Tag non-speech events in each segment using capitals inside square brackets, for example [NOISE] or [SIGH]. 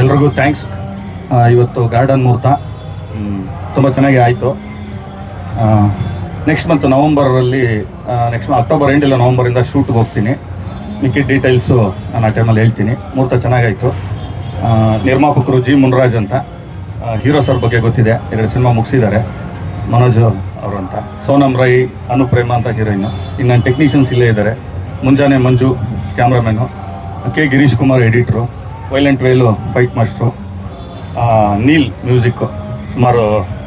ಎಲ್ರಿಗೂ ಥ್ಯಾಂಕ್ಸ್ ಇವತ್ತು ಗಾರ್ಡನ್ ಮುಹೂರ್ತ. ತುಂಬ ಚೆನ್ನಾಗಿ ಆಯಿತು. ನೆಕ್ಸ್ಟ್ ಮಂತ್ ನವಂಬರಲ್ಲಿ ನೆಕ್ಸ್ಟ್ ಅಕ್ಟೋಬರ್ ಎಂಡ್ ಇಲ್ಲ ನವಂಬರಿಂದ ಶೂಟ್ಗೆ ಹೋಗ್ತೀನಿ. ಮಿಕ್ಕಿದ ಡೀಟೇಲ್ಸು ನಾನು ಆ ಟೈಮಲ್ಲಿ ಹೇಳ್ತೀನಿ. ಮುಹೂರ್ತ ಚೆನ್ನಾಗಾಯಿತು. ನಿರ್ಮಾಪಕರು ಜಿ ಮುನ್ರಾಜ್ ಅಂತ. ಹೀರೋ ಸರ್ ಬಗ್ಗೆ ಗೊತ್ತಿದೆ. ಎರಡು ಸಿನಿಮಾ ಮುಗಿಸಿದ್ದಾರೆ. ಮನೋಜ್ ಅವರು ಅಂತ. ಸೋನಮ್ ರೈ ಅನುಪ್ರೇಮ ಅಂತ ಹೀರೋಯಿನ್ ಇನ್ನು ನನ್ನ ಟೆಕ್ನಿಷಿಯನ್ಸ್ ಇಲ್ಲೇ ಇದ್ದಾರೆ. ಮುಂಜಾನೆ ಮಂಜು ಕ್ಯಾಮ್ರಾಮನ್ನು K Girish Kumar editor violent ರೈಲು ಫೈಟ್ ಮಾಸ್ಟ್ರು ನೀಲ್ ಮ್ಯೂಸಿಕ್ಕು ಸುಮಾರು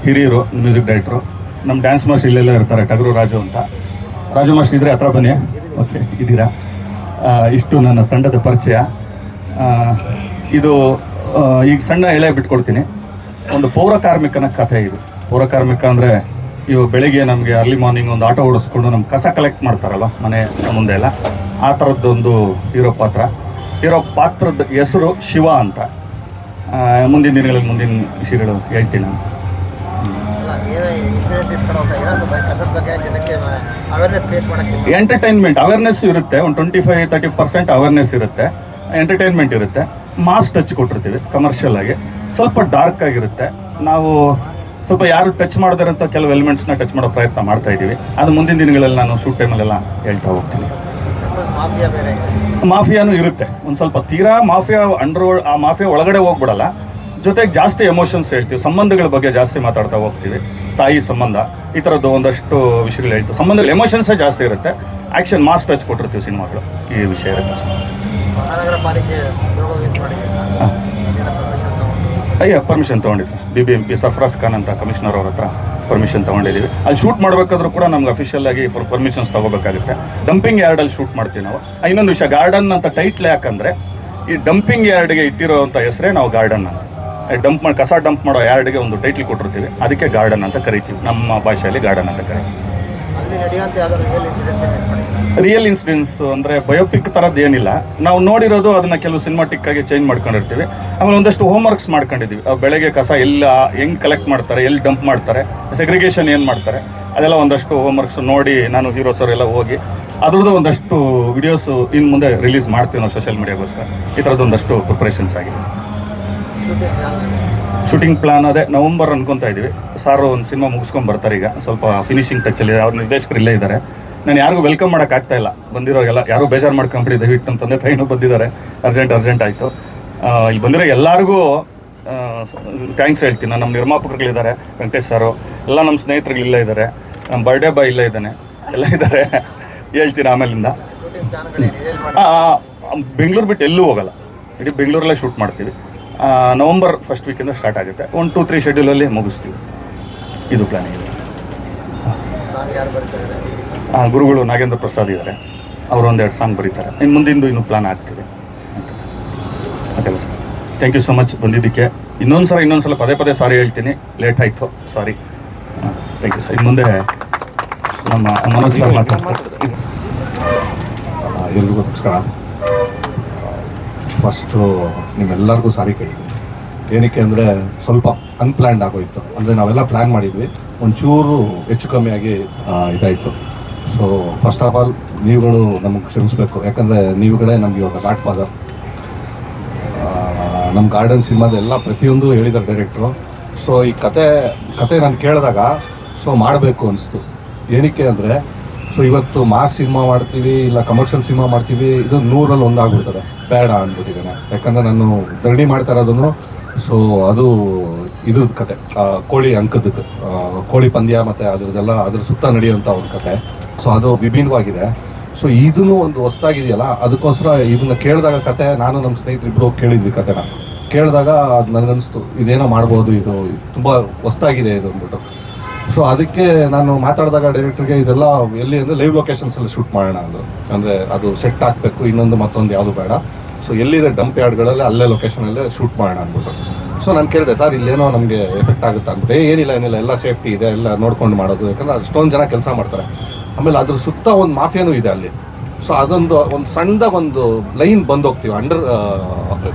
ಹಿರಿಯರು ಮ್ಯೂಸಿಕ್ ಡೈರೆಕ್ಟ್ರು ನಮ್ಮ ಡ್ಯಾನ್ಸ್ ಮಾಸ್ಟರ್ ಇಲ್ಲೆಲ್ಲ ಇರ್ತಾರೆ, ಟಗರು ರಾಜು ಅಂತ. ರಾಜು ಮಾಸ್ಟರ್ ಇದ್ದರೆ ಹತ್ರ ಬನ್ನಿ. ಓಕೆ ಇದ್ದೀರಾ? ಇಷ್ಟು ನನ್ನ ತಂಡದ ಪರಿಚಯ. ಇದು ಈಗ ಸಣ್ಣ ಎಲೆ ಬಿಟ್ಕೊಡ್ತೀನಿ. ಒಂದು ಪೌರ ಕಾರ್ಮಿಕನ ಕಥೆ ಇದು. ಪೌರ ಕಾರ್ಮಿಕ ಅಂದರೆ ಇವು ಬೆಳಿಗ್ಗೆ ನಮಗೆ ಅರ್ಲಿ ಮಾರ್ನಿಂಗ್ ಒಂದು ಆಟೋ ಓಡಿಸ್ಕೊಂಡು ನಮ್ಮ ಕಸ ಕಲೆಕ್ಟ್ ಮಾಡ್ತಾರಲ್ಲ, ಮನೆ ಮುಂದೆ ಎಲ್ಲ. ಆ ಥರದ್ದೊಂದು ಇರೋ ಪಾತ್ರ. ಹೀರೋ ಪಾತ್ರದ ಹೆಸರು ಶಿವ ಅಂತ. ಮುಂದಿನ ದಿನಗಳಲ್ಲಿ ಮುಂದಿನ ವಿಷಯಗಳು ಹೇಳ್ತೀನಿ ನಾನು. ಎಂಟರ್ಟೈನ್ಮೆಂಟ್ ಅವೇರ್ನೆಸ್ ಇರುತ್ತೆ. ಒಂದು twenty five thirty percent awareness ಇರುತ್ತೆ. ಎಂಟರ್ಟೈನ್ಮೆಂಟ್ ಇರುತ್ತೆ. ಮಾಸ್ ಟಚ್ ಕೊಟ್ಟಿರ್ತೀವಿ ಕಮರ್ಷಿಯಲ್ ಆಗಿ. ಸ್ವಲ್ಪ ಡಾರ್ಕ್ ಆಗಿರುತ್ತೆ. ನಾವು ಸ್ವಲ್ಪ ಯಾರು ಟಚ್ ಮಾಡದಿರಂತ ಕೆಲವು ಎಲಿಮೆಂಟ್ಸ್ನ ಟಚ್ ಮಾಡೋ ಪ್ರಯತ್ನ ಮಾಡ್ತಾ ಇದ್ದೀವಿ ಅದು ಮುಂದಿನ ದಿನಗಳಲ್ಲಿ ನಾನು ಶೂಟ್ ಟೈಮಲ್ಲೆಲ್ಲ ಹೇಳ್ತಾ ಹೋಗ್ತೀನಿ. ಮಾಫಿಯಾನು ಇರುತ್ತೆ. ಒಂದು ಸ್ವಲ್ಪ ತೀರಾ ಮಾಫಿಯಾ ಅಂಡರ್ ಆ ಮಾಫಿಯಾ ಒಳಗಡೆ ಹೋಗ್ಬಿಡಲ್ಲ. ಜೊತೆಗೆ ಜಾಸ್ತಿ ಎಮೋಷನ್ಸ್ ಹೇಳ್ತೀವಿ. ಸಂಬಂಧಗಳ ಬಗ್ಗೆ ಜಾಸ್ತಿ ಮಾತಾಡ್ತಾ ಹೋಗ್ತೀವಿ. ತಾಯಿ ಸಂಬಂಧ ಈ ಥರದ್ದು ಒಂದಷ್ಟು ವಿಷಯಗಳು ಹೇಳ್ತೀವಿ. ಸಂಬಂಧಗಳು ಎಮೋಷನ್ಸೇ ಜಾಸ್ತಿ ಇರುತ್ತೆ. ಆ್ಯಕ್ಷನ್ ಮಾಸ್ ಟಚ್ ಕೊಟ್ಟಿರ್ತೀವಿ ಸಿನಿಮಾಗಳು. ಈ ವಿಷಯ ಇರುತ್ತೆ ಸರ್. ಅಯ್ಯ permission ತೊಗೊಂಡಿ? Sir B B M P Safraz Khan ಅಂತ ಕಮಿಷನರ್ ಅವ್ರ ಹತ್ರ. ಪರ್ಮಿಷನ್ ತೊಗೊಂಡಿದ್ದೀವಿ. ಅಲ್ಲಿ ಶೂಟ್ ಮಾಡಬೇಕಾದ್ರೂ ಕೂಡ ನಮ್ಗೆ ಅಫಿಷಿಯಲ್ ಆಗಿ ಪರ್ಮಿಷನ್ಸ್ ತಗೋಬೇಕಾಗುತ್ತೆ. ಡಂಪಿಂಗ್ ಯಾರ್ಡಲ್ಲಿ ಶೂಟ್ ಮಾಡ್ತೀವಿ ನಾವು. ಇನ್ನೊಂದು ವಿಷಯ ಗಾರ್ಡನ್ ಅಂತ ಟೈಟ್ಲ್ ಯಾಕಂದರೆ, ಈ ಡಂಪಿಂಗ್ ಯಾರ್ಡ್ಗೆ ಇಟ್ಟಿರೋವಂಥ ಹೆಸರೇ ನಾವು ಗಾರ್ಡನ್ ಅಂತ. ಡಂಪ್ ಮಾಡಿ ಕಸ ಡಂಪ್ ಮಾಡೋ ಯಾರ್ಡ್ಗೆ ಒಂದು ಟೈಟ್ಲ್ ಕೊಟ್ಟಿರ್ತೀವಿ. ಅದಕ್ಕೆ ಗಾರ್ಡನ್ ಅಂತ ಕರಿತೀವಿ. ನಮ್ಮ ಭಾಷೆಯಲ್ಲಿ ಗಾರ್ಡನ್ ಅಂತ ಕರಿತೀವಿ. ರಿಯಲ್ ಇನ್ಸಿಡೆನ್ಸ್ ಅಂದ್ರೆ ಬಯೋಪಿಕ್ ಥರದ್ದು ಏನಿಲ್ಲ. ನಾವು ನೋಡಿರೋದು ಅದನ್ನ ಕೆಲವು ಸಿನಿಮಾಟಿಕ್ ಆಗಿ ಚೇಂಜ್ ಮಾಡ್ಕೊಂಡಿರ್ತೀವಿ. ಆಮೇಲೆ ಒಂದಷ್ಟು ಹೋಮ್ ವರ್ಕ್ಸ್ ಮಾಡ್ಕೊಂಡಿದೀವಿ. ಅವು ಬೆಳಗ್ಗೆ ಕಸ ಎಲ್ಲ ಹೆಂಗ್ ಕಲೆಕ್ಟ್ ಮಾಡ್ತಾರೆ, ಎಲ್ಲಿ ಡಂಪ್ ಮಾಡ್ತಾರೆ ಸೆಗ್ರಿಗೇಷನ್ ಏನು ಮಾಡ್ತಾರೆ, ಅದೆಲ್ಲ ಒಂದಷ್ಟು ಹೋಮ್ ವರ್ಕ್ಸ್ ನೋಡಿ ನಾನು ಹೀರೋ ಸರ್ ಎಲ್ಲ ಹೋಗಿ ಅದ್ರದ್ದು ಒಂದಷ್ಟು ವಿಡಿಯೋಸ್ ಇನ್ನು ಮುಂದೆ ರಿಲೀಸ್ ಮಾಡ್ತೀವಿ ನಾವು ಸೋಷಿಯಲ್ ಮೀಡಿಯಾಗೋಸ್ಕರ ಈ ಥರದ್ದು ಒಂದಷ್ಟು ಪ್ರಿಪ್ರೇಷನ್ಸ್ ಆಗಿದೆ ಶೂಟಿಂಗ್ ಪ್ಲಾನ್ ಅದೇ ನವಂಬರ್ ಅನ್ಕೊತಾ ಇದೀವಿ. ಸಾರು ಒಂದು ಸಿನಿಮಾ ಮುಗಿಸ್ಕೊಂಡು ಬರ್ತಾರೆ ಈಗ. ಸ್ವಲ್ಪ ಫಿನಿಶಿಂಗ್ ಟಚ್ ಅಲ್ಲಿ ಅವ್ರ ನಿರ್ದೇಶಕರು ಇಲ್ಲೇ ಇದ್ದಾರೆ. ನಾನು ಯಾರಿಗೂ ವೆಲ್ಕಮ್ ಮಾಡಕ್ ಆಗ್ತಾ ಇಲ್ಲ. ಬಂದಿರೋರೆಲ್ಲ ಯಾರು ಬೇಜಾರು ಮಾಡ್ಕೊಂಬಿಡಿ ದಯವಿಟ್ಟು ನಮ್ಮ ತಂದೆ ತಾಯಿನೂ ಬಂದಿದ್ದಾರೆ. ಅರ್ಜೆಂಟ್ ಅರ್ಜೆಂಟ್ ಆಯಿತು. ಇಲ್ಲಿ ಬಂದಿರೋ ಎಲ್ಲರಿಗೂ ಥ್ಯಾಂಕ್ಸ್ ಹೇಳ್ತೀನಿ. ನಮ್ಮ ನಿರ್ಮಾಪಕರುಗಳಿದ್ದಾರೆ, ವೆಂಕಟೇಶ್ ಸಾರು, ಎಲ್ಲ ನಮ್ಮ ಸ್ನೇಹಿತರುಗಳು ಇಲ್ಲ ಇದ್ದಾರೆ. ನಮ್ಮ ಬರ್ಡೇ ಬಾಯ್ ಇಲ್ಲೇ ಇದ್ದಾನೆ. ಎಲ್ಲ ಇದ್ದಾರೆ. ಹೇಳ್ತೀನಿ ಆಮೇಲಿಂದ. ಬೆಂಗಳೂರು ಬಿಟ್ಟು ಎಲ್ಲೂ ಹೋಗಲ್ಲ. ಇಡೀ ಬೆಂಗಳೂರಲ್ಲೇ ಶೂಟ್ ಮಾಡ್ತೀವಿ. ನವಂಬರ್ ಫಸ್ಟ್ ವೀಕಿಂದ ಸ್ಟಾರ್ಟ್ ಆಗುತ್ತೆ. ಒನ್ ಟೂ ತ್ರೀ ಶೆಡ್ಯೂಲಲ್ಲಿ ಮುಗಿಸ್ತೀವಿ. ಇದು ಪ್ಲಾನ್ ಗುರುಗಳು ನಾಗೇಂದ್ರ ಪ್ರಸಾದ್ ಇದ್ದಾರೆ ಅವರು ಒಂದೆರಡು ಸಾಂಗ್ ಬರೀತಾರೆ. ಇನ್ನು ಮುಂದಿಂದು ಇನ್ನು ಪ್ಲಾನ್ ಆಗ್ತಿದೆ. Sir thank you so much ಬಂದಿದ್ದಕ್ಕೆ. ಇನ್ನೊಂದು ಸಲ ಇನ್ನೊಂದು ಸಲ ಪದೇ ಪದೇ ಸಾರಿ ಹೇಳ್ತೀನಿ. ಲೇಟ್ ಆಯಿತು. ಸಾರಿ ಥ್ಯಾಂಕ್ ಯು ಸರ್ ಇನ್ನು ಮುಂದೆ ನಮ್ಮ ಮನೋಜ್ ಸರ್ ಮಾತಾಡ್ತಾರೆ ನಮಸ್ಕಾರ. ಫಸ್ಟು ನಿಮ್ಮೆಲ್ಲರಿಗೂ ಸಾರಿ ಕೇಳ್ತೀನಿ. ಏನಕ್ಕೆ ಅಂದರೆ ಸ್ವಲ್ಪ ಅನ್ಪ್ಲ್ಯಾನ್ಡ್ ಆಗೋಯ್ತು. ಅಂದರೆ ನಾವೆಲ್ಲ ಪ್ಲ್ಯಾನ್ ಮಾಡಿದ್ವಿ. ಒಂಚೂರು ಹೆಚ್ಚು ಕಮ್ಮಿಯಾಗಿ ಇದಾಯಿತು. ಸೊ ಫಸ್ಟ್ ಆಫ್ ಆಲ್ ನೀವುಗಳು ನಮಗೆ ಕ್ಷಮಿಸಬೇಕು. ಯಾಕಂದರೆ ನೀವುಗಳೇ ನಮಗೆ ಇವಾಗ ಗಾಡ್ ಫಾದರ್ ನಮ್ಮ ಗಾರ್ಡನ್ ಸಿನಿಮಾದೆಲ್ಲ ಪ್ರತಿಯೊಂದು ಹೇಳಿದ್ದಾರೆ ಡೈರೆಕ್ಟ್ರು ಸೊ ಈ ಕತೆ ಕತೆ ನಾನು ಕೇಳಿದಾಗ ಸೊ ಮಾಡಬೇಕು ಅನಿಸ್ತು. ಏನಕ್ಕೆ ಅಂದರೆ ಸೊ ಇವತ್ತು ಮಾಸ್ ಸಿನಿಮಾ ಮಾಡ್ತೀವಿ, ಇಲ್ಲ ಕಮರ್ಷಿಯಲ್ ಸಿನಿಮಾ ಮಾಡ್ತೀವಿ, ಇದು ನೂರಲ್ಲಿ ಒಂದಾಗ್ಬಿಡ್ತದೆ. ಬೇಡ ಅಂದ್ಬಿಟ್ಟಿದ್ದೇನೆ ಯಾಕಂದರೆ ನಾನು ಧರಣಿ ಮಾಡ್ತಾ ಇರೋದನ್ನು ಸೊ ಅದು ಇದ್ರದ್ದು ಕತೆ. ಕೋಳಿ ಅಂಕದ ಕೋಳಿ ಪಂದ್ಯ ಮತ್ತು ಅದ್ರದ್ದೆಲ್ಲ, ಅದ್ರ ಸುತ್ತ ನಡೆಯುವಂಥ ಒಂದು ಕತೆ. ಸೊ ಅದು ವಿಭಿನ್ನವಾಗಿದೆ. ಸೊ ಇದನ್ನು ಒಂದು ಹೊಸ್ದಾಗಿದೆಯಲ್ಲ, ಅದಕ್ಕೋಸ್ಕರ ಇದನ್ನ ಕೇಳಿದಾಗ ಕತೆ, ನಾನು ನಮ್ಮ ಸ್ನೇಹಿತರಿಬ್ರು ಕೇಳಿದ್ವಿ ಕತೆನ. ಕೇಳಿದಾಗ ಅದು ನನಗನ್ನಿಸ್ತು, ಇದೇನೋ ಮಾಡ್ಬೋದು, ಇದು ತುಂಬ ಹೊಸ್ದಾಗಿದೆ ಇದು ಅಂದ್ಬಿಟ್ಟು. ಸೊ ಅದಕ್ಕೆ ನಾನು ಮಾತಾಡಿದಾಗ ಡೈರೆಕ್ಟರ್ಗೆ ಇದೆಲ್ಲ ಎಲ್ಲಿ ಅಂದರೆ ಲೈವ್ ಲೊಕೇಶನ್ಸಲ್ಲಿ ಶೂಟ್ ಮಾಡೋಣ ಅಂದರು. ಅಂದರೆ ಅದು ಸೆಟ್ ಆಗಬೇಕು, ಇನ್ನೊಂದು ಮತ್ತೊಂದು ಯಾವುದು ಬೇಡ. ಸೊ ಎಲ್ಲಿದೆ ಡಂಪ್ ಯಾರ್ಡ್ಗಳಲ್ಲಿ ಅಲ್ಲೇ ಲೊಕೇಶನಲ್ಲೇ ಶೂಟ್ ಮಾಡೋಣ ಅಂದ್ಬಿಟ್ಟು. ಸೊ ನಾನು ಕೇಳಿದೆ, ಸರ್, ಇಲ್ಲೇನೋ ನಮಗೆ ಎಫೆಕ್ಟ್ ಆಗುತ್ತೆ? ಅಂದ್ಬಿಟ್ಟು ಏನಿಲ್ಲ ಏನಿಲ್ಲ, ಎಲ್ಲ ಸೇಫ್ಟಿ ಇದೆ, ಎಲ್ಲ ನೋಡ್ಕೊಂಡು ಮಾಡೋದು. ಯಾಕಂದ್ರೆ ಅಷ್ಟೊಂದು ಜನ ಕೆಲಸ ಮಾಡ್ತಾರೆ. ಆಮೇಲೆ ಅದ್ರ ಸುತ್ತ ಒಂದು ಮಾಫಿಯಾನೂ ಇದೆ ಅಲ್ಲಿ. ಸೊ ಅದೊಂದು, ಒಂದು ಸಣ್ಣದಾಗ ಒಂದು ಲೈನ್ ಬಂದು ಹೋಗ್ತೀವಿ ಅಂಡರ್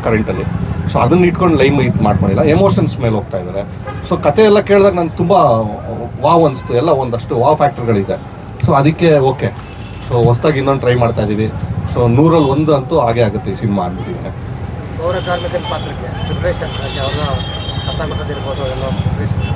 ಕರೆಂಟಲ್ಲಿ ಸೊ ಅದನ್ನ ಇಟ್ಕೊಂಡು ಲೈನ್ ಇದು ಮಾಡ್ಕೊಂಡಿಲ್ಲ. ಎಮೋಷನ್ಸ್ ಮೇಲೆ ಹೋಗ್ತಾ ಇದ್ದಾರೆ ಸೊ ಕತೆ ಎಲ್ಲ ಕೇಳಿದಾಗ ನಂಗೆ ತುಂಬ ವಾವ್ ಅನಿಸ್ತು. ಎಲ್ಲ ಒಂದಷ್ಟು ವಾವ್ ಫ್ಯಾಕ್ಟ್ರಿಗಳಿದೆ. ಸೊ ಅದಕ್ಕೆ ಓಕೆ. ಸೊ ಹೊಸ್ದಾಗಿ ಇನ್ನೊಂದು ಟ್ರೈ ಮಾಡ್ತಾ ಇದ್ದೀವಿ ಸೊ ನೂರಲ್ಲಿ ಒಂದು ಅಂತೂ ಹಾಗೆ ಆಗುತ್ತೆ ಈ ಸಿನಿಮಾ ಅಂದ್ಬಿಟ್ಟಿದೆ. ಪೌರ ಕಾರ್ಮಿಕನ ಪಾತ್ರಕ್ಕೆ, ಪ್ರಿಪ್ರೇಷನ್ ಅವ್ರನ್ನ ಕಥಾ ಗೊತ್ತಿರ್ಬೋದು ಎಲ್ಲ ಪ್ರಿಪ್ರೇಷನ್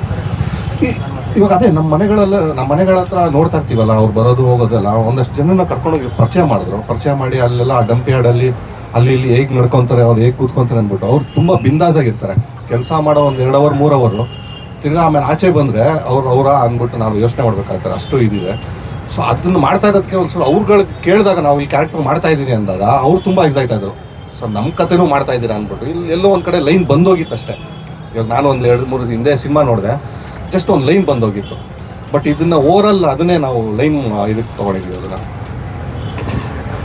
ಇವಾಗ ಅದೇ ನಮ್ಮ ಮನೆಗಳಲ್ಲ ನಮ್ಮ ಮನೆಗಳ ಹತ್ರ ನೋಡ್ತಾ ಇರ್ತೀವಲ್ಲ, ಅವ್ರು ಬರೋದು ಹೋಗೋದಲ್ಲ, ಒಂದಷ್ಟು ಜನನ ಕರ್ಕೊಂಡೋಗಿ ಪರಿಚಯ ಮಾಡಿದ್ರು. ಪರಿಚಯ ಮಾಡಿ ಅಲ್ಲೆಲ್ಲ ಆ ಡಂಪಿ ಯಾರ್ಡಲ್ಲಿ ಅಲ್ಲಿ ಇಲ್ಲಿ ಹೇಗೆ ನಡ್ಕೊಂತಾರೆ, ಅವ್ರು ಹೇಗೆ ಕೂತ್ಕೊಂತಾರೆ ಅಂದ್ಬಿಟ್ಟು ಅವ್ರು ತುಂಬಾ ಬಿಂದಾಸ್ ಆಗಿರ್ತಾರೆ. ಕೆಲಸ ಮಾಡೋ ಒಂದು ಎರಡು ಅವರ್ ಮೂರು ಅವರು ತಿರ್ಗಾ ಆಮೇಲೆ ಆಚೆ ಬಂದ್ರೆ ಅವ್ರು ಅವರ ಅಂದ್ಬಿಟ್ಟು ನಾವು ಯೋಚನೆ ಮಾಡ್ಬೇಕಾಗ್ತಾರೆ ಅಷ್ಟು ಇದಿದೆ. ಸೊ ಅದನ್ನ ಮಾಡ್ತಾ ಇರೋದಕ್ಕೆ ಒಂದ್ಸಲ ಅವ್ರುಗಳು ಕೇಳಿದಾಗ ನಾವು ಈ ಕ್ಯಾರೆಕ್ಟರ್ ಮಾಡ್ತಾ ಇದೀನಿ ಅಂದಾಗ ಅವ್ರು ತುಂಬಾ ಎಕ್ಸೈಟ್ ಆದ್ರು. ಸೊ ನಮ್ಮ ಕಥೆನೂ ಮಾಡ್ತಾ ಇದ್ದೀರಾ ಅಂದ್ಬಿಟ್ಟು, ಇಲ್ಲಿ ಎಲ್ಲೋ ಒಂದ್ ಕಡೆ ಲೈನ್ ಬಂದೋಗಿತ್ತು ಅಷ್ಟೇ ಇವಾಗ ನಾನು ಒಂದು ಎರಡು, ಮೂರು ಹಿಂದೆ ಸಿನಿಮಾ ನೋಡಿದೆ. ಜಸ್ಟ್ ಒಂದು ಲೈನ್ ಬಂದೋಗಿತ್ತು. ಬಟ್ ಇದನ್ನ ಓವರಲ್ ಅದನ್ನೇ ನಾವು ಲೈನ್ ಇದಕ್ಕೆ ತಗೊಂಡಿದ್ವಿ ಅದನ್ನ.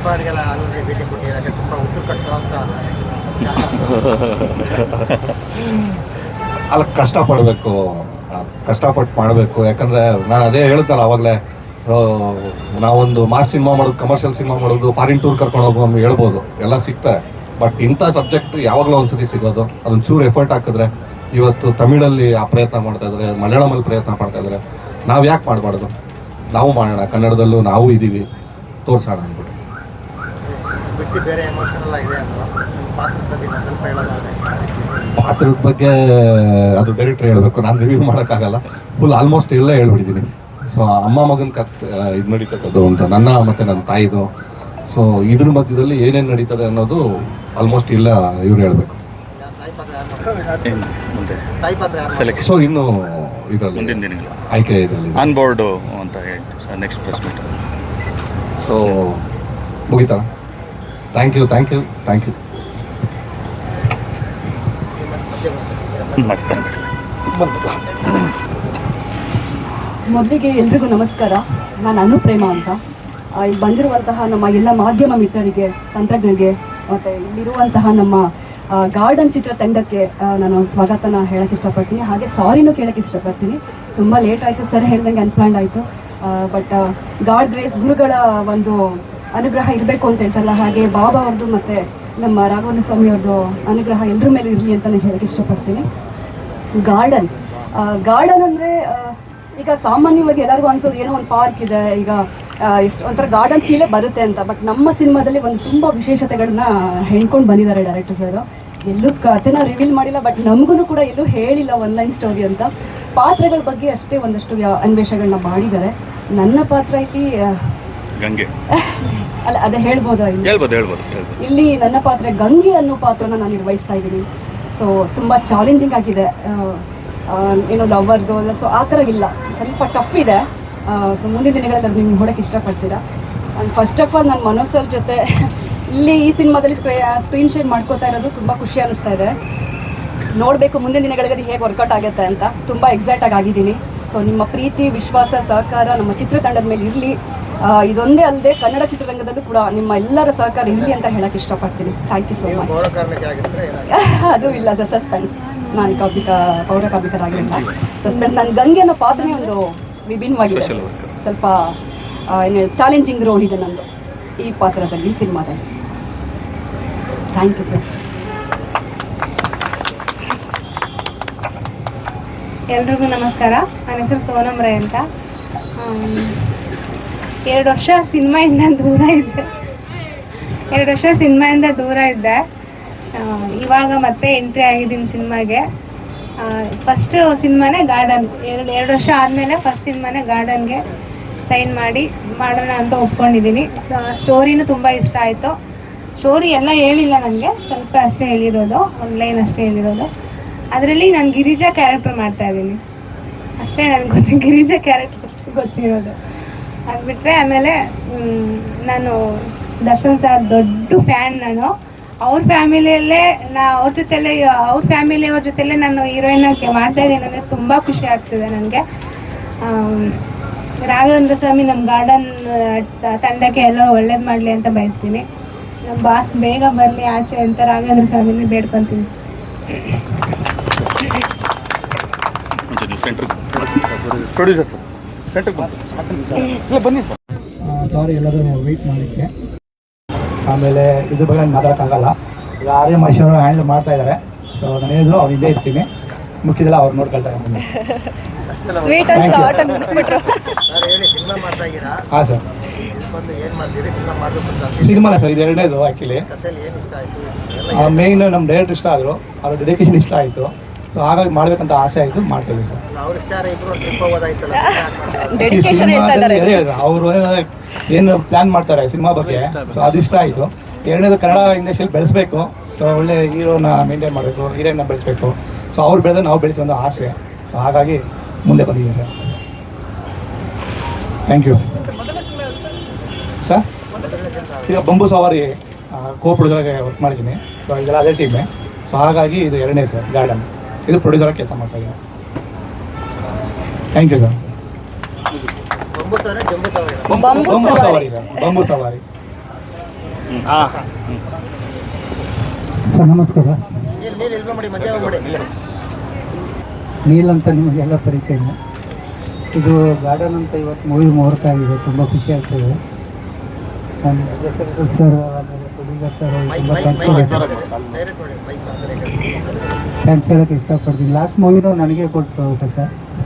[LAUGHS] ಅಲ್ಲ ಕಷ್ಟಪಡಬೇಕು ಕಷ್ಟಪಟ್ಟು ಮಾಡಬೇಕು. ಯಾಕಂದ್ರೆ ನಾನು ಅದೇ ಹೇಳ್ತಲ್ಲ ಅವಾಗಲೇ ನಾವೊಂದು ಮಾಸ್ ಸಿನಿಮಾ ಮಾಡೋದು ಕಮರ್ಷಿಯಲ್ ಸಿನಿಮಾ ಮಾಡೋದು ಫಾರಿನ್ ಟೂರ್ ಕರ್ಕೊಂಡು ಹೋಗೋ ಹೇಳ್ಬೋದು. ಎಲ್ಲ ಸಿಗ್ತಾ ಬಟ್ ಇಂಥ ಸಬ್ಜೆಕ್ಟ್ ಯಾವಾಗಲೂ ಒಂದ್ಸತಿ ಸಿಗೋದು. ಅದೊಂದು ಚೂರು ಎಫರ್ಟ್ ಹಾಕಿದ್ರೆ ಇವತ್ತು ತಮಿಳಲ್ಲಿ ಆ ಪ್ರಯತ್ನ ಮಾಡ್ತಾ ಇದ್ದಾರೆ ಮಲಯಾಳಮಲ್ಲಿ ಪ್ರಯತ್ನ ಮಾಡ್ತಾ ಇದ್ದಾರೆ ನಾವು ಯಾಕೆ ಮಾಡಬಾರ್ದು? ನಾವು ಮಾಡೋಣ ಕನ್ನಡದಲ್ಲೂ ನಾವು ಇದ್ದೀವಿ ತೋರಿಸೋಣ ಅಂದ್ಬಿಟ್ಟು. ಪಾತ್ರದ ಬಗ್ಗೆ ಅದು ಡೈರೆಕ್ಟರ್ ಹೇಳಬೇಕು ನಾನು ರಿವ್ಯೂ ಮಾಡೋಕ್ಕಾಗಲ್ಲ. ಫುಲ್ ಆಲ್ಮೋಸ್ಟ್ ಎಲ್ಲ ಹೇಳ್ಬಿಟ್ಟಿದ್ದೀನಿ ಸೊ ಅಮ್ಮ ಮಗನ ಕತ್ ಇದು ನಡೀತಕ್ಕದ್ದು ಅಂತ ನನ್ನ ಮತ್ತು ನನ್ನ ತಾಯಿದು. ಸೊ ಇದ್ರ ಮಧ್ಯದಲ್ಲಿ ಏನೇನು ನಡೀತದೆ ಅನ್ನೋದು ಆಲ್ಮೋಸ್ಟ್ ಇಲ್ಲ ಇವ್ರು ಹೇಳ್ಬೇಕು ತಾಯಿ ಪಾತ್ರ ಯಾರು ಮಾಡ್ತಾರೆ? ಏನು ಮುಂದೆ? ಸೆಲೆಕ್ಷನ್ ಸೊ ಇನ್ನು ಇದರಲ್ಲಿ ಮುಂದಿನ ದಿನಗಳು. ಆಯ್ಕೆ ಇದರಲ್ಲಿ. ಆನ್ ಬೋರ್ಡು ಅಂತ ಹೇಳ್ತೀವಿ. Sir next press meet so ಮುಗಿತಾ? Thank you thank you thank you ಮೊದಲಿಗೆ ಎಲ್ರಿಗೂ ನಮಸ್ಕಾರ. ನಾನು ಅನುಪ್ರೇಮ ಅಂತ. ಆ, ಇಲ್ಲಿ ಬಂದಿರುವಂತಹ ನಮ್ಮ ಎಲ್ಲ ಮಾಧ್ಯಮ ಮಿತ್ರರಿಗೆ ತಂತ್ರಜ್ಞರಿಗೆ ಮತ್ತು ಇಲ್ಲಿರುವಂತಹ ನಮ್ಮ ಗಾರ್ಡನ್ ಚಿತ್ರ ತಂಡಕ್ಕೆ ನಾನು ಸ್ವಾಗತನ ಹೇಳಕ್ಕೆ ಇಷ್ಟಪಡ್ತೀನಿ. ಹಾಗೆ ಸಾರಿನೂ ಕೇಳಕ್ಕೆ ಇಷ್ಟಪಡ್ತೀನಿ. ತುಂಬ ಲೇಟ್ ಆಯ್ತು, ಸರ್ ಹೇಳ್ದಂಗೆ ಅನ್ಪ್ಲಾಂಡ್ ಆಯಿತು. ಬಟ್ ಗಾಡ್ ಗ್ರೇಸ್ ಗುರುಗಳ ಒಂದು ಅನುಗ್ರಹ ಇರಬೇಕು ಅಂತ ಹೇಳ್ತಾರಲ್ಲ, ಹಾಗೆ ಬಾಬಾ ಅವ್ರದ್ದು ಮತ್ತು ನಮ್ಮ ರಾಘವೇಂದ್ರ ಸ್ವಾಮಿ ಅವ್ರದ್ದು ಅನುಗ್ರಹ ಎಲ್ಲರ ಮೇಲೆ ಇರಲಿ ಅಂತ ನಾನು ಹೇಳಕ್ಕೆ ಇಷ್ಟಪಡ್ತೀನಿ. ಗಾರ್ಡನ್ ಗಾರ್ಡನ್ ಅಂದ್ರೆ ಈಗ ಸಾಮಾನ್ಯವಾಗಿ ಎಲ್ಲರಿಗೂ ಅನ್ಸೋದು ಏನೋ ಒಂದು ಪಾರ್ಕ್ ಇದೆ, ಈಗ ಎಷ್ಟು ಒಂಥರ ಗಾರ್ಡನ್ ಫೀಲೇ ಬರುತ್ತೆ ಅಂತ. ಬಟ್ ನಮ್ಮ ಸಿನಿಮಾದಲ್ಲಿ ಒಂದು ತುಂಬ ವಿಶೇಷತೆಗಳನ್ನ ಹೆಣ್ಕೊಂಡು ಬಂದಿದ್ದಾರೆ ಡೈರೆಕ್ಟರ್ ಸರ್ ಎಲ್ಲೂ ಕಥೆನ ರಿವೀಲ್ ಮಾಡಿಲ್ಲ ಬಟ್ ನಮಗೂ ಕೂಡ ಎಲ್ಲೂ ಹೇಳಿಲ್ಲ ಒನ್ ಲೈನ್ ಸ್ಟೋರಿ ಅಂತ. ಪಾತ್ರಗಳ ಬಗ್ಗೆ ಅಷ್ಟೇ ಒಂದಷ್ಟು ಅನ್ವೇಷಗಳನ್ನ ಅನ್ವೇಷಣೆಗಳನ್ನ ಮಾಡಿದ್ದಾರೆ. ನನ್ನ ಪಾತ್ರ ಇಲ್ಲಿ ಗಂಗೆ. [LAUGHS] ಅಲ್ಲ ಅದೇ ಹೇಳ್ಬೋದಾ ಇಲ್ಲಿ? ನನ್ನ ಪಾತ್ರ ಗಂಗೆ ಅನ್ನೋ ಪಾತ್ರನ ನಾನು ನಿರ್ವಹಿಸ್ತಾ ಇದ್ದೀನಿ. ಸೊ ತುಂಬ ಚಾಲೆಂಜಿಂಗ್ ಆಗಿದೆ. ಏನೋ ಆ, ಏನು ಲವರ್ ಗರ್ಲ್ ಸೊ ಆ ಥರ ಇಲ್ಲ. ಸ್ವಲ್ಪ ಟಫ್ ಇದೆ. ಸೊ ಮುಂದಿನ ದಿನಗಳಲ್ಲಿ ಅದು ನಿಮ್ಗೆ ನೋಡೋಕೆ ಇಷ್ಟಪಡ್ತೀರಾ? ಆ್ಯಂಡ್ ಫಸ್ಟ್ ಆಫ್ ಆಲ್ ನಾನು ಮನೋಜ್ ಸರ್ ಜೊತೆ ಇಲ್ಲಿ ಈ ಸಿನಿಮಾದಲ್ಲಿ ಸ್ಕ್ರೇ ಸ್ಕ್ರೀನ್ ಶೇರ್ ಮಾಡ್ಕೋತಾ ಇರೋದು ತುಂಬ ಖುಷಿ ಅನಿಸ್ತಾ ಇದೆ. ನೋಡಬೇಕು ಮುಂದಿನ ದಿನಗಳಲ್ಲಿ ಅದು ಹೇಗೆ ವರ್ಕೌಟ್ ಆಗುತ್ತೆ ಅಂತ. ತುಂಬ ಎಕ್ಸೈಟ್ ಆಗಿ ಆಗಿದ್ದೀನಿ. ಸೊ ನಿಮ್ಮ ಪ್ರೀತಿ ವಿಶ್ವಾಸ ಸಹಕಾರ ನಮ್ಮ ಚಿತ್ರತಂಡದ ಮೇಲೆ ಇರಲಿ. ಇದೊಂದೇ ಅಲ್ಲದೆ ಕನ್ನಡ ಚಿತ್ರರಂಗದಲ್ಲೂ ಕೂಡ ನಿಮ್ಮ ಎಲ್ಲರ ಸಹಕಾರ ಇರಲಿ ಅಂತ ಹೇಳಕ್ಕೆ ಇಷ್ಟಪಡ್ತೀನಿ. ಥ್ಯಾಂಕ್ ಯು ಸೋ ಮಚ್ ಅದು ಇಲ್ಲ ಸರ್ ಸಸ್ಪೆನ್ಸ್ ನಾನು ಕಾರ್ಮಿಕ ಪೌರ ಕಾರ್ಮಿಕರಾಗಿಲ್ಲ ಸಸ್ಪೆನ್ಸ್ ನನ್ನ ಗಂಗೆ ಅನ್ನೋ ಪಾತ್ರನೇ ಒಂದು ವಿಭಿನ್ನವಾಗಿದೆ. ಸ್ವಲ್ಪ ಏನು ಚಾಲೆಂಜಿಂಗ್ ರೋಲ್ ಇದೆ ನಂದು ಈ ಪಾತ್ರದಲ್ಲಿ ಸಿನಿಮಾದಲ್ಲಿ. ಥ್ಯಾಂಕ್ ಯು ಸರ್ ಎಲ್ರಿಗೂ ನಮಸ್ಕಾರ. ನನ್ನ ಹೆಸರು ಸೋನಮ್ ರೈ ಅಂತ. ಎರಡು ವರ್ಷ ಸಿನಿಮಾಯಿಂದ ದೂರ ಇದ್ದೆ. ಎರಡು ವರ್ಷ ಸಿನಿಮಾಯಿಂದ ದೂರ ಇದ್ದೆ. ಆ, ಇವಾಗ ಮತ್ತೆ ಎಂಟ್ರಿ ಆಗಿದ್ದೀನಿ ಸಿನಿಮಾಗೆ. ಫಸ್ಟ್ ಸಿನಿಮಾನೇ ಗಾರ್ಡನ್ ಎರಡು ಎರಡು ವರ್ಷ ಆದಮೇಲೆ ಫಸ್ಟ್ ಸಿನಿಮಾನೇ ಗಾರ್ಡನ್ಗೆ ಸೈನ್ ಮಾಡಿ ಮಾಡೋಣ ಅಂತ ಒಪ್ಕೊಂಡಿದ್ದೀನಿ. ಸ್ಟೋರಿನೂ ತುಂಬ ಇಷ್ಟ ಆಯಿತು. ಸ್ಟೋರಿ ಎಲ್ಲ ಹೇಳಿಲ್ಲ ನನಗೆ ಸ್ವಲ್ಪ ಅಷ್ಟೇ ಹೇಳಿರೋದು. ಒಂದು ಲೈನ್ ಅಷ್ಟೇ ಹೇಳಿರೋದು. ಅದರಲ್ಲಿ ನಾನು ಗಿರಿಜಾ ಕ್ಯಾರೆಕ್ಟರ್ ಮಾಡ್ತಾ ಇದ್ದೀನಿ. ಅಷ್ಟೇ ನನಗೆ ಗೊತ್ತು. ಗಿರಿಜಾ ಕ್ಯಾರೆಕ್ಟರ್ ಅಷ್ಟೇ ಗೊತ್ತಿರೋದು. ಅದು ಬಿಟ್ಟರೆ ಆಮೇಲೆ ನಾನು ದರ್ಶನ್ ಸರ್ ದೊಡ್ಡ ಫ್ಯಾನ್ ನಾನು. ಅವ್ರ ಫ್ಯಾಮಿಲಿಯಲ್ಲೇ ನಾ ಅವ್ರ ಜೊತೆಲೆ ಅವ್ರ ಫ್ಯಾಮಿಲಿಯವ್ರ ಜೊತೆಲೆ ನಾನು ಹೀರೋಯಿನ್ ಮಾಡ್ತಾ ಇದ್ದೀನಿ ನನಗೆ ತುಂಬ ಖುಷಿ ಆಗ್ತಿದೆ ನನಗೆ. ರಾಘವೇಂದ್ರ ಸ್ವಾಮಿ ನಮ್ಮ ಗಾರ್ಡನ್ ತಂಡಕ್ಕೆ ಎಲ್ಲ ಒಳ್ಳೇದು ಮಾಡಲಿ ಅಂತ ಬಯಸ್ತೀನಿ. ನಮ್ಮ ಬಾಸ್ ಬೇಗ ಬರಲಿ ಆಚೆ ಅಂತ ರಾಘವೇಂದ್ರ ಸ್ವಾಮಿನ ಬೇಡ್ಕೊತೀನಿ ಸರ್. ಇಲ್ಲ ಬನ್ನಿ ಸರ್. ಸಾರಿ ಎಲ್ಲರೂ ವೆಯ್ಟ್ ಮಾಡಲಿಕ್ಕೆ. ಆಮೇಲೆ ಇದ್ರ ಬಗ್ಗೆ ನಾನು ಮಾತಾಡೋಕ್ಕಾಗಲ್ಲ. ಈಗ ಆರ್ಯ ಮಹೇಶ್ವರ ಹ್ಯಾಂಡಲ್ ಮಾಡ್ತಾ ಇದ್ದಾರೆ ಸೊ ನಾನೇನು ಅವ್ರು ಇಲ್ಲೇ ಇರ್ತೀನಿ. ಮುಖ್ಯದಲ್ಲ ಅವ್ರು ನೋಡ್ಕೊಳ್ತಾರೆ ಮುಂದೆ ಸ್ವೀಟ್ ಅಂಡ್ ಶಾರ್ಟ್ ಅಂತ ಮುಗಿಸ್ಬಿಟ್ರು. ಸರ್ ಹೇಳಿ ಸಿನಿಮಾ ಮಾಡ್ತಾ ಇದ್ದೀರಾ? ಹಾಂ ಸರ್ ಸಿನಿಮಾನ? ಸರ್ ಇದು ಎರಡನೇದು ಆ್ಯಕ್ಚುಲಿ ಕಥೆಯಲ್ಲಿ ಏನು ಇಷ್ಟ ಆಯಿತು? ಮೇಯ್ನ್ ನಮ್ಮ ಡೈರೆಕ್ಟ್ ಇಷ್ಟ ಆದರು. ಅವ್ರ ಡೆಡಿಕೇಶನ್ ಇಷ್ಟ ಆಯಿತು. ಸೊ ಹಾಗಾಗಿ ಮಾಡ್ಬೇಕಂತ ಆಸೆ ಆಯಿತು ಮಾಡ್ತೀವಿ ಸರ್. [LAUGHS] ಡೆಡಿಕೇಶನ್ ಹೇಳ್ತಾ ಇದ್ದಾರೆ. ಅವರು ಏನು ಪ್ಲಾನ್ ಮಾಡ್ತಾರೆ ಸಿನಿಮಾ ಬಗ್ಗೆ? ಸೊ ಅದು ಇಷ್ಟ ಆಯಿತು. ಎರಡನೇದು ಕನ್ನಡ ಇಂಡಸ್ಟ್ರಿಯಲ್ಲಿ ಬೆಳೆಸಬೇಕು. ಸೊ ಒಳ್ಳೆ ಹೀರೋನ ಮೇಂಟೈನ್ ಮಾಡಬೇಕು ಹೀರೋಯಿನ್ನ ಬೆಳೆಸಬೇಕು. ಸೊ ಅವ್ರು ಬೆಳೆದ್ರೆ ನಾವು ಬೆಳಿತೀವಿ ಅನ್ನೋ ಆಸೆ. ಸೊ ಹಾಗಾಗಿ ಮುಂದೆ ಬಂದಿದ್ದೀನಿ ಸರ್. ಥ್ಯಾಂಕ್ ಯು ಸರ್ ಈಗ ಬಂಬು ಸವಾರಿ ಕೋ ವರ್ಕ್ ಮಾಡಿದ್ದೀನಿ. ಸೊ ಇದೆಲ್ಲ ಅದೇ ಟೀಮೇ ಸೊ ಹಾಗಾಗಿ ಇದು ಎರಡನೇ ಸರ್ ಗಾರ್ಡನ್ ಇದು ಪ್ರೊಡ್ಯೂಸರ್ ಕೆಲಸ ಮಾಡ್ತಾ ಇದ್ದೀನಿ thank you sir Bambu Savari. Sir Bambu Savari. Sir ನಮಸ್ಕಾರ. ನೀಲ್ ಅಂತ ನಿಮಗೆಲ್ಲ ಪರಿಚಯ ಇಲ್ಲ. ಇದು ಗಾರ್ಡನ್ ಅಂತ ಇವತ್ತು ಮೂವಿ ಮುಹೂರ್ತ ಆಗಿದೆ ತುಂಬ ಖುಷಿ ಆಗ್ತದೆ. ಸರ್ ಥ್ಯಾಂಕ್ಸ್ ಹೇಳೋಕ್ಕೆ ಇಷ್ಟಪಡ್ತೀನಿ. ಲಾಸ್ಟ್ ಮೂವಿನೂ ನನಗೆ ಕೊಟ್ಟು ಅವಕಾಶ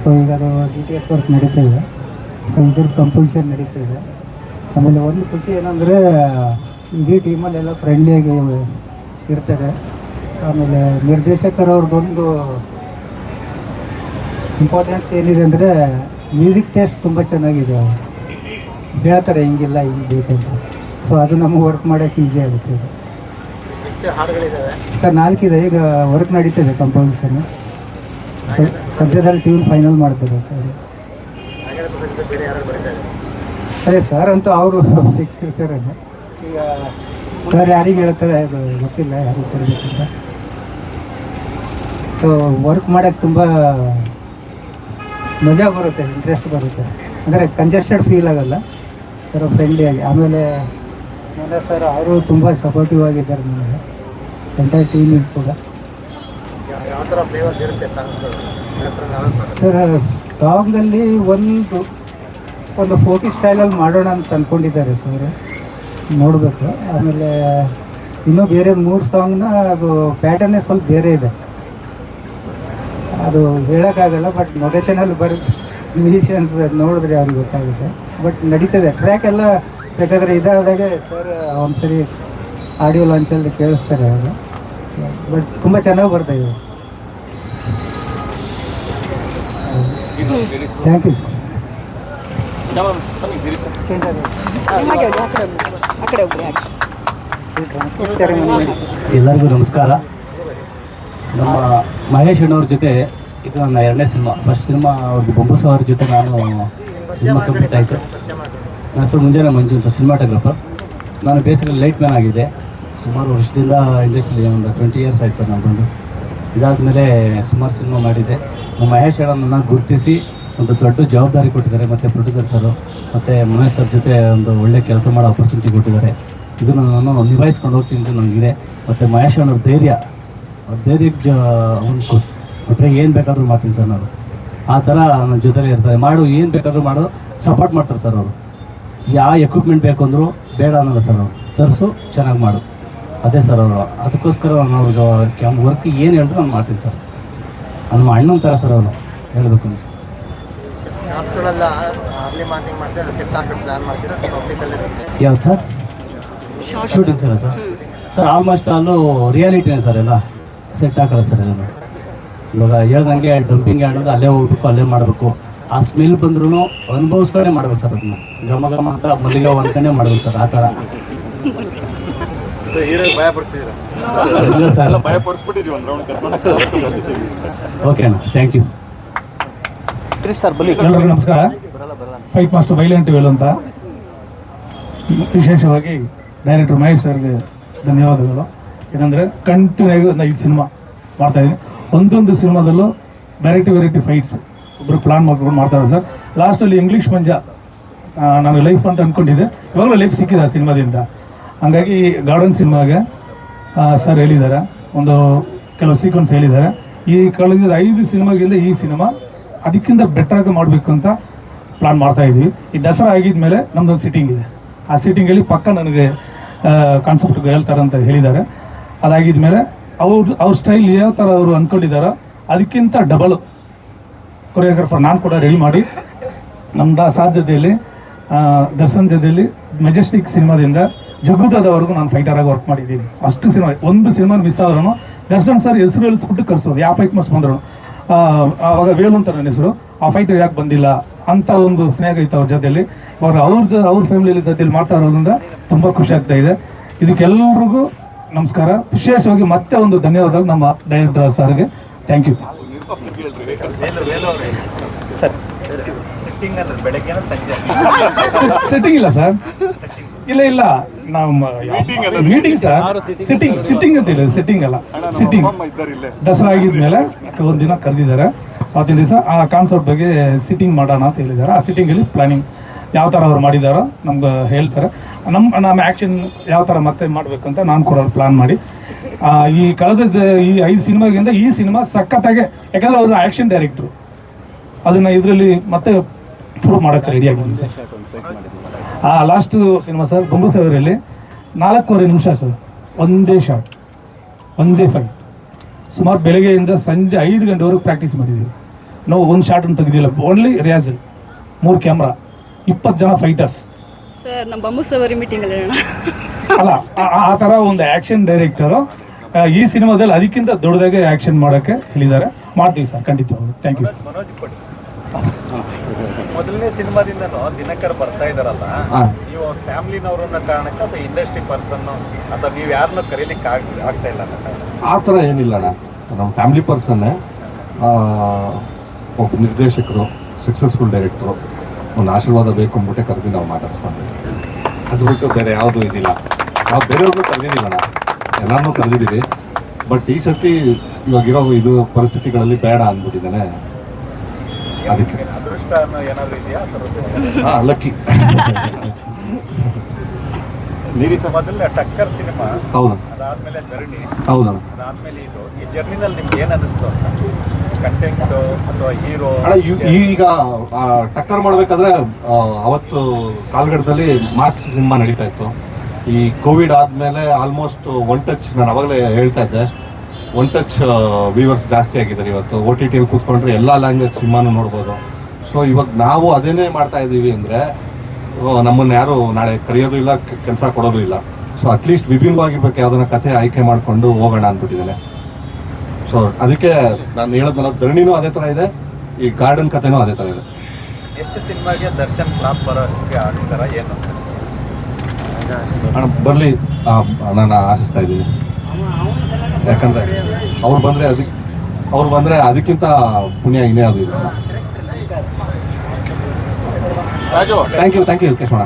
ಸೊ ಈಗ ಅದು ಡಿ ಟಿ ಎಸ್ ವರ್ಕ್ ನಡೀತಾ ಇದೆ. ಸೊ ಇದ್ರ ಕಂಪೋಸಿಷನ್ ನಡೀತಾ ಇದೆ. ಆಮೇಲೆ ಒಂದು ಖುಷಿ ಏನಂದರೆ ಇಡೀ ಟೀಮಲ್ಲೆಲ್ಲ ಫ್ರೆಂಡ್ಲಿಯಾಗಿ ಇರ್ತದೆ. ಆಮೇಲೆ ನಿರ್ದೇಶಕರವ್ರದ್ದೊಂದು ಇಂಪಾರ್ಟೆನ್ಸ್ ಏನಿದೆ ಅಂದರೆ ಮ್ಯೂಸಿಕ್ ಟೇಸ್ಟ್ ತುಂಬ ಚೆನ್ನಾಗಿದೆ. ಹೇಳ್ತಾರೆ ಹಿಂಗಿಲ್ಲ ಹಿಂಗೆ ಬೇಕಂತ ಸೊ ಅದು ನಮಗೆ ವರ್ಕ್ ಮಾಡೋಕ್ಕೆ ಈಸಿ ಆಗುತ್ತೆ ಇದು. ಸರ್ ನಾಲ್ಕಿದೆ. ಈಗ ವರ್ಕ್ ನಡೀತಿದೆ ಕಂಪೋಸಿಷನ್ ಸದ್ಯದಲ್ಲಿ ಟ್ಯೂನ್ ಫೈನಲ್ ಮಾಡ್ತಾರೆ ಸರ್. ಅದೇ ಸರ್ ಅಂತೂ ಅವರು ಫಿಕ್ಸ್ ಇರ್ತಾರೆ. ಸರ್ ಯಾರಿಗೆ ಹೇಳ್ತಾರೆ ಅದು ಗೊತ್ತಿಲ್ಲ ಯಾರಿಗೆ ತರಬೇಕಂತ ಸೊ ವರ್ಕ್ ಮಾಡೋಕ್ಕೆ ತುಂಬ ಮಜಾ ಬರುತ್ತೆ ಇಂಟ್ರೆಸ್ಟ್ ಬರುತ್ತೆ. ಅಂದರೆ ಕಂಜೆಸ್ಟೆಡ್ ಫೀಲ್ ಆಗಲ್ಲ. ಫ್ರೆಂಡ್ಲಿ ಆಗಿ. ಆಮೇಲೆ ನನ್ನ ಸರ್ ಅವರು ತುಂಬ ಸಪೋರ್ಟಿವ್ ಆಗಿದ್ದಾರೆ ನಮಗೆ. ಎಂಟೈರ್ ಟೀಮ್ ಕೂಡ. ಸರ್ ಸಾಂಗಲ್ಲಿ ಒಂದು ಒಂದು ಫೋಕಿ ಸ್ಟೈಲಲ್ಲಿ ಮಾಡೋಣ ಅಂತ ಅಂದ್ಕೊಂಡಿದ್ದಾರೆ ಸರ್ ನೋಡಬೇಕು. ಆಮೇಲೆ ಇನ್ನೂ ಬೇರೆ ಮೂರು ಸಾಂಗ್ನ ಅದು ಪ್ಯಾಟರ್ನೇ ಸ್ವಲ್ಪ ಬೇರೆ ಇದೆ. ಅದು ಹೇಳೋಕ್ಕಾಗಲ್ಲ ಬಟ್ ನೊಟೇಷನಲ್ಲಿ ಬರುತ್ತೆ. ಮ್ಯೂಸಿಷಿಯನ್ಸ್ ನೋಡಿದ್ರೆ ಅವ್ರಿಗೆ ಗೊತ್ತಾಗುತ್ತೆ. ಬಟ್ ನಡೀತದೆ. ಟ್ರ್ಯಾಕ್ ಎಲ್ಲ ಬೇಕಾದರೆ ಇದಾದಾಗೆ ಸರ್ ಒಂದ್ಸರಿ ಆಡಿಯೋ ಲಾಂಚಲ್ಲಿ ಕೇಳಿಸ್ತಾರೆ ಅವರು. ಬಟ್ ತುಂಬ ಚೆನ್ನಾಗಿ ಬರ್ತಾ ಇದೆ. ಥ್ಯಾಂಕ್ ಯು ಸರ್ ಎಲ್ಲರಿಗೂ ನಮಸ್ಕಾರ. ನಮ್ಮ ಮಹೇಶ್ ಅಣ್ಣವ್ರ ಜೊತೆ ಇದು ನನ್ನ ಎರಡನೇ ಸಿನಿಮಾ ಫಸ್ಟ್ ಸಿನಿಮಾ ಅವ್ರಿಗೆ ಬೊಂಬು ಅವ್ರ ಜೊತೆ ನಾನು ಸಿನಿಮಾ ಕಂಪ್ಲೀಟ್ ಆಯಿತು. ನನ್ನ ಹೆಸರು ಮುಂಜಾನೆ ಮಂಜು ಅಂತ ಸಿನಿಮಾಟೋಗ್ರಾಫರ್ ನಾನು ಬೇಸಿಕಲಿ ಲೈಟ್ ಮ್ಯಾನ್ ಆಗಿದೆ. ಸುಮಾರು ವರ್ಷದಿಂದ ಇಂಡಸ್ಟ್ರಿಲಿ ಒಂದು ಟ್ವೆಂಟಿ ಇಯರ್ಸ್ ಆಯ್ತು ಸರ್ ನಾನು ಬಂದು ಇದಾದಮೇಲೆ ಸುಮಾರು ಸಿನಿಮಾ ಮಾಡಿದ್ದೆ. ನಮ್ಮ ಮಹೇಶ್ ಅಣ್ಣನ ಗುರುತಿಸಿ ಒಂದು ದೊಡ್ಡ ಜವಾಬ್ದಾರಿ ಕೊಟ್ಟಿದ್ದಾರೆ. ಮತ್ತು ಪ್ರೊಡ್ಯೂಸರ್ ಸರು, ಮತ್ತು ಮಹೇಶ್ ಸರ್ ಜೊತೆ ಒಂದು ಒಳ್ಳೆ ಕೆಲಸ ಮಾಡೋ ಆಪರ್ಚುನಿಟಿ ಕೊಟ್ಟಿದ್ದಾರೆ. ಇದು ನಾನು ನಿಭಾಯಿಸ್ಕೊಂಡು ಹೋಗ್ತೀನಿ ಅಂತ ನನಗಿದೆ ಮತ್ತು ಮಹೇಶ್ ಅಣ್ಣವ್ರ ಧೈರ್ಯ ಧೈರ್ಯಕ್ಕೆ ಅವ್ನು ಕೊಟ್ಟರೆ ಏನು ಬೇಕಾದರೂ ಮಾಡ್ತೀನಿ ಸರ್ ನಾನು. ಆ ಥರ ನನ್ನ ಜೊತೆಲೇ ಇರ್ತಾರೆ. ಮಾಡು, ಏನು ಬೇಕಾದರೂ ಮಾಡು ಸಪೋರ್ಟ್ ಮಾಡ್ತಾರೆ ಸರ್ ಅವರು. ಯಾವ ಎಕ್ವಿಪ್ಮೆಂಟ್ ಬೇಕು ಅಂದರೂ ಬೇಡ ಅನ್ನೋಲ್ಲ ಸರ್ ಅವರು. ತರಿಸು ಚೆನ್ನಾಗಿ ಮಾಡು. ಅದೇ ಸರ್ ಅವರು. ಅದಕ್ಕೋಸ್ಕರ ನಾನು ಅವ್ರಿಗೆ ವರ್ಕ್ ಏನು ಹೇಳಿದ್ರು ನಾನು ಮಾಡ್ತೀನಿ ಸರ್ ನಮ್ಮ ಅಣ್ಣನ ಥರ ಸರ್ ಅವರು. ಹೇಳಬೇಕು ಅಂದರೆ ಯಾವ್ದು sir shooting sir sir sir almost ಅಲ್ಲೂ ರಿಯಾಲಿಟಿನೇ ಸರ್ ಎಲ್ಲ? ಸೆಟ್ ಹಾಕಲ್ಲ ಸರ್ ಎಲ್ಲ ಇವಾಗ ಹೇಳ್ದಂಗೆ ಡಂಪಿಂಗ್ ಆಡೋದು ಅಲ್ಲೇ ಹೋಗ್ಬೇಕು ಅಲ್ಲೇ ಮಾಡಬೇಕು. ಆ ಸ್ಮೆಲ್ ಬಂದ್ರೂ ಅನುಭವಿಸ್ಕೊಂಡೆ ಮಾಡ್ಬೇಕು ಸರ್ ಅದನ್ನ. ಘಮ ಘಮ ಅಂತ ಮಲ್ಲಿಗೆ ಒಂದ್ಕೊಂಡೇ ಮಾಡ್ಬೇಕು ಸರ್ ಆ ಥರ. ಓಕೆ ಅಣ್ಣ ಥ್ಯಾಂಕ್ ಯು ಎಲ್ಲರಿಗೂ ನಮಸ್ಕಾರ. ಫೈಟ್ ಮಾಸ್ಟರ್ ವೈಲೆಂಟ್ ವೇಲು ಅಂತ. ವಿಶೇಷವಾಗಿ ಡೈರೆಕ್ಟರ್ ಮಹೇಶ್ ಸರ್ಗೆ ಧನ್ಯವಾದಗಳು. ಏನಂದರೆ ಕಂಟಿನ್ಯೂ ಆಗಿ ಒಂದು ಐದು ಸಿನಿಮಾ ಮಾಡ್ತಾ ಇದ್ದೀನಿ. ಒಂದೊಂದು ಸಿನಿಮಾದಲ್ಲೂ ವೆರೈಟಿ ವೆರೈಟಿ ಫೈಟ್ಸ್ ಒಬ್ಬರು ಪ್ಲಾನ್ ಮಾಡ್ಕೊಂಡು ಮಾಡ್ತಾರೆ ಸರ್. ಲಾಸ್ಟಲ್ಲಿ ಇಂಗ್ಲೀಷ್ ಮಂಜ ನಾನು ಲೈಫ್ ಅಂತ ಅಂದ್ಕೊಂಡಿದ್ದೆ ಇವಾಗಲೂ ಲೈಫ್ ಸಿಕ್ಕಿದೆ ಆ ಸಿನಿಮಾದಿಂದ. ಹಂಗಾಗಿ ಗಾರ್ಡನ್ ಸಿನಿಮಾಗೆ ಸರ್ ಹೇಳಿದ್ದಾರೆ. ಒಂದು ಕೆಲವು ಸೀಕ್ವೆನ್ಸ್ ಹೇಳಿದ್ದಾರೆ. ಈ ಕಳೆದ ಐದು ಸಿನಿಮಾಗಿಂದ ಈ ಸಿನಿಮಾ ಅದಕ್ಕಿಂತ ಬೆಟರ್ ಆಗಿ ಮಾಡಬೇಕು ಅಂತ ಪ್ಲಾನ್ ಮಾಡ್ತಾ ಇದ್ದೀವಿ. ಈ ದಸರಾ ಆಗಿದ್ಮೇಲೆ ನಮ್ದೊಂದು ಸಿಟ್ಟಿಂಗ್ ಇದೆ. ಆ ಸಿಟ್ಟಿಂಗಲ್ಲಿ ಪಕ್ಕ ನನಗೆ ಕಾನ್ಸೆಪ್ಟ್ ಹೇಳ್ತಾರೆ ಅಂತ ಹೇಳಿದ್ದಾರೆ. ಅದಾಗಿದ್ಮೇಲೆ ಅವ್ರ ಅವ್ರ ಸ್ಟೈಲ್ ಯಾವ ಥರ ಅವರು ಅಂದ್ಕೊಂಡಿದ್ದಾರೋ ಅದಕ್ಕಿಂತ ಡಬಲ್ ಕೊರಿಯೋಗ್ರಾಫರ್ ನಾನು ಕೂಡ ರೆಡಿ ಮಾಡಿ ನಮ್ದು ಸಾಧ್ಯತೆಯಲ್ಲಿ ದರ್ಶನ್ ಜೊತೆಯಲ್ಲಿ ಮೆಜೆಸ್ಟಿಕ್ ಸಿನಿಮಾದಿಂದ ಜಗುದದವರೆಗೂ ನಾನು ಫೈಟರ್ ಆಗಿ ವರ್ಕ್ ಮಾಡಿದ್ದೀನಿ. ಅಷ್ಟು ಸಿನಿಮಾ, ಒಂದು ಸಿನಿಮಾ ಮಿಸ್ ಆದ್ರೂ ದರ್ಶನ್ ಸರ್ ಹೆಸರು ಹೇಳಿಸ್ಬಿಟ್ಟು ಕರ್ಸೋದು, ಯಾವ ಫೈಟ್ ಮಸ್ ಬಂದ್ರು ಅವಾಗ ವೇಲು ಅಂತ ನನ್ನ ಹೆಸರು, ಆ ಫೈಟರ್ ಯಾಕೆ ಬಂದಿಲ್ಲ ಅಂತ ಒಂದು ಸ್ನೇಹ ಇತ್ತು ಅವ್ರ ಜೊತೆಯಲ್ಲಿ. ಇವಾಗ ಅವ್ರ ಜೊ, ಅವ್ರ ಫ್ಯಾಮಿಲಿ ಜೊತೆಯಲ್ಲಿ ಇರೋದ್ರಿಂದ ತುಂಬ ಖುಷಿ ಆಗ್ತಾ ಇದೆ. ಇದಕ್ಕೆಲ್ಲರಿಗೂ ನಮಸ್ಕಾರ. ವಿಶೇಷವಾಗಿ ಮತ್ತೆ ಒಂದು ಧನ್ಯವಾದ ನಮ್ಮ ಡೈರೆಕ್ಟರ್ ಸರ್ಗೆ ಥ್ಯಾಂಕ್ ಯು ಸಿಟ್ಟಿಂಗ್ ಇಲ್ಲ ಸರ್ ಇಲ್ಲ ಇಲ್ಲ. ನಾವು ಮೀಟಿಂಗ್ ಸರ್ ಸಿಟ್ಟಿಂಗ್ ಸಿಟ್ಟಿಂಗ್ ಅಂತ ಇಲ್ಲ ಸಿಟ್ಟಿಂಗ್ ಅಲ್ಲ. ಸಿಟ್ಟಿಂಗ್ ದಸರಾ ಆಗಿದ್ಮೇಲೆ ಒಂದಿನ ಕರೆದಿದ್ದಾರೆ. ಅವತ್ತಿನ ದಿವಸ ಆ ಕಾನ್ಸೆಪ್ಟ್ ಬಗ್ಗೆ ಸಿಟ್ಟಿಂಗ್ ಮಾಡೋಣ ಅಂತ ಹೇಳಿದ್ದಾರೆ. ಆ ಸಿಟ್ಟಿಂಗ್ ಅಲ್ಲಿ ಪ್ಲಾನಿಂಗ್ ಯಾವ ಥರ ಅವ್ರು ಮಾಡಿದಾರೋ ನಮ್ಗೆ ಹೇಳ್ತಾರೆ. ನಮ್ಮ ನಮ್ಮ ಆ್ಯಕ್ಷನ್ ಯಾವ ಥರ ಮತ್ತೆ ಮಾಡಬೇಕಂತ ನಾನು ಕೂಡ ಪ್ಲಾನ್ ಮಾಡಿ. ಈ ಕಳೆದ ಈ ಐದು ಸಿನಿಮಾಗಿಂದ ಈ ಸಿನಿಮಾ ಸಖತ್ತಾಗೆ, ಯಾಕಂದ್ರೆ ಅವರು ಆ್ಯಕ್ಷನ್ ಡೈರೆಕ್ಟ್ರು ಅದನ್ನು ಇದರಲ್ಲಿ ಮತ್ತೆ ಪ್ರೂವ್ ಮಾಡೋಕ್ಕೆ ರೆಡಿ ಆಗಿದ್ದೀನಿ ಸರ್. ಆ ಲಾಸ್ಟ್ ಸಿನಿಮಾ ಸರ್ ಬೊಂಬು ಸಾವಿರಲ್ಲಿ ನಾಲ್ಕೂವರೆ ನಿಮಿಷ ಸರ್, ಒಂದೇ ಶಾಟ್ ಒಂದೇ ಫೈಟ್ ಸುಮಾರು ಬೆಳಗ್ಗೆಯಿಂದ ಸಂಜೆ ಐದು ಗಂಟೆವರೆಗೆ ಪ್ರಾಕ್ಟೀಸ್ ಮಾಡಿದ್ದೀವಿ ನಾವು ಒಂದು ಶಾರ್ಟನ್ನು ತೆಗೆದಿಲ್ಲ ಓನ್ಲಿ ರಿಯಾಜಲ್ ಮೂರು ಕ್ಯಾಮ್ರಾ ಇಪ್ಪತ್ತು ಜನ ಫೈಟರ್ಸ್ ಸರ್ ನಮ್ಮ ಬೊಂಬು ಮೀಟಿಂಗ್ ಅಲ್ಲಿ ಅಲ್ಲ ಆ- ಆ ಥರ ಒಂದು ಆ್ಯಕ್ಷನ್ ಡೈರೆಕ್ಟರು ಈ ಸಿನಿಮಾದಲ್ಲಿ ಅದಕ್ಕಿಂತ ದೊಡ್ಡದಾಗೆ ಆ್ಯಕ್ಷನ್ ಮಾಡೋಕ್ಕೆ ಹೇಳಿದ್ದಾರೆ. ಮಾಡ್ತೀವಿ ಸರ್ ಖಂಡಿತ ಥ್ಯಾಂಕ್ ಯು ಸರ್ ಮೊದಲನೇ ಸಿನಿಮಾದಿಂದನೂ ದಿನಕರ್ ಬರ್ತಾ ಇದಾರಲ್ಲ ನೀವು ನೀವು ಫ್ಯಾಮಿಲಿನವ್ರನ್ನ ಕಾರಣಕ್ಕೆ ಅಥವಾ ಇಂಡಸ್ಟ್ರಿ ಪರ್ಸನ್ ಅಥವಾ ನೀವು ಯಾರನ್ನ ಕರೀಲಿಕ್ಕೆ ಆಗ್ ಆಗ್ತಾ ಇಲ್ಲ ಅನ್ನೋ ಕಾರಣ ಆ ಥರ ಏನಿಲ್ಲ ಅಣ್ಣ. ನಮ್ಮ ಫ್ಯಾಮಿಲಿ ಪರ್ಸನ್ನೇ ಒಬ್ಬ ನಿರ್ದೇಶಕರು ಸಕ್ಸಸ್ಫುಲ್ ಡೈರೆಕ್ಟ್ರು ಒಂದು ಆಶೀರ್ವಾದ ಬೇಕು ಅಂದ್ಬಿಟ್ಟೆ ಕರೆದು ನಾವು ಮಾತಾಡ್ಸ್ಕೊಂಡಿದ್ದೀವಿ ಅದು ಬಿಟ್ಟು ಬೇರೆ ಯಾವುದೂ ಇದಿಲ್ಲ. ನಾವು ಬೇರೆಯವ್ರಿಗೂ ಕರೆದಿದ್ದೀವಿ ಅಣ್ಣ. ಎಲ್ಲಾನು ಕರೆದಿದ್ದೀವಿ. ಬಟ್ ಈ ಸರ್ತಿ ಇವಾಗ ಇರೋ ಇದು ಪರಿಸ್ಥಿತಿಗಳಲ್ಲಿ ಬೇಡ ಅಂದ್ಬಿಟ್ಟಿದ್ದಾನೆ. ಅದಕ್ಕೆ. ಅದೃಷ್ಟ ಅನ್ನೋ ಏನಾದ್ರು ಇದೆಯಾ ಹಾಂ ಲಕ್ಕಿ. ನೀರಿ ಮೊದಲನೇ ಟಕ್ಕರ್ ಸಿನಿಮಾ. ಹೌದು. ಅದಾದ್ಮೇಲೆ ಧರಣಿ. ಹೌದಣ್ಣ ಅದಾದ್ಮೇಲೆ ಇದು. ಈ ಜರ್ನಿನಲ್ಲಿ ನಿಮ್ಗೆ ಏನ್ ಅನಿಸ್ತು ಅಂತ? ಕಂಟೆಂಟ್ ಅಥವಾ ಹೀರೋ ಈಗ ಟಕ್ಕರ್ ಮಾಡಬೇಕಾದ್ರೆ ಅವತ್ತು ಕಾಲ್ಗಡದಲ್ಲಿ ಮಾಸ್ ಸಿನಿಮಾ ನಡೀತಾ ಇತ್ತು. ಈ ಕೋವಿಡ್ ಆದ್ಮೇಲೆ ಆಲ್ಮೋಸ್ಟ್ ಒನ್ ಟಚ್ ನಾನು ಅವಾಗಲೇ ಹೇಳ್ತಾ ಇದ್ದೆ. ಒನ್ ಟಚ್ ವ್ಯೂವರ್ಸ್ ಜಾಸ್ತಿ ಆಗಿದ್ದಾರೆ ಇವತ್ತು. ಓ ಟಿ ಟಿಯಲ್ಲಿ ಕೂತ್ಕೊಂಡ್ರೆ ಎಲ್ಲ ಲ್ಯಾಂಗ್ವೇಜ್ ಸಿನಿಮಾನು ನೋಡ್ಬೋದು. ಸೊ ಇವಾಗ ನಾವು ಅದೇನೇ ಮಾಡ್ತಾ ಇದ್ದೀವಿ ಅಂದರೆ ನಮ್ಮನ್ನು ಯಾರು ನಾಳೆ ಕರೆಯೋದು ಇಲ್ಲ ಕೆಲಸ ಕೊಡೋದು ಇಲ್ಲ. ಸೊ ಅಟ್ಲೀಸ್ಟ್ ವಿಭಿನ್ನವಾಗಿರ್ಬೇಕು ಯಾವ್ದನ್ನ ಕಥೆ ಆಯ್ಕೆ ಮಾಡಿಕೊಂಡು ಹೋಗೋಣ ಅಂದ್ಬಿಟ್ಟಿದ್ದೇನೆ. ಸೊ ಅದಕ್ಕೆ ನಾನು ಹೇಳದ್ನಲ್ಲ ಧರಣಿನೂ ಅದೇ ಥರ ಇದೆ ಈ ಗಾರ್ಡನ್ ಕಥೆನೂ ಅದೇ ಥರ ಇದೆ. ಎಷ್ಟು ಸಿನಿಮಾಗೆ ದರ್ಶನ್ ಫ್ಲಾಪ್ ಬರೋಕ್ಕೆ ಆಗ್ತಾರ ಏನು? ಅಣ್ಣ ಬರಲಿ. ನಾನು ಆಶಿಸ್ತಾ ಇದ್ದೀನಿ. ಯಾಕಂದ್ರೆ ಅವ್ರು ಬಂದ್ರೆ ಅದಕ್ಕೆ ಅವ್ರು ಬಂದ್ರೆ ಅದಕ್ಕಿಂತ ಪುಣ್ಯ ಇನ್ನೇ ಅದು ಇದೆ. Thank you thank you Keshavanna.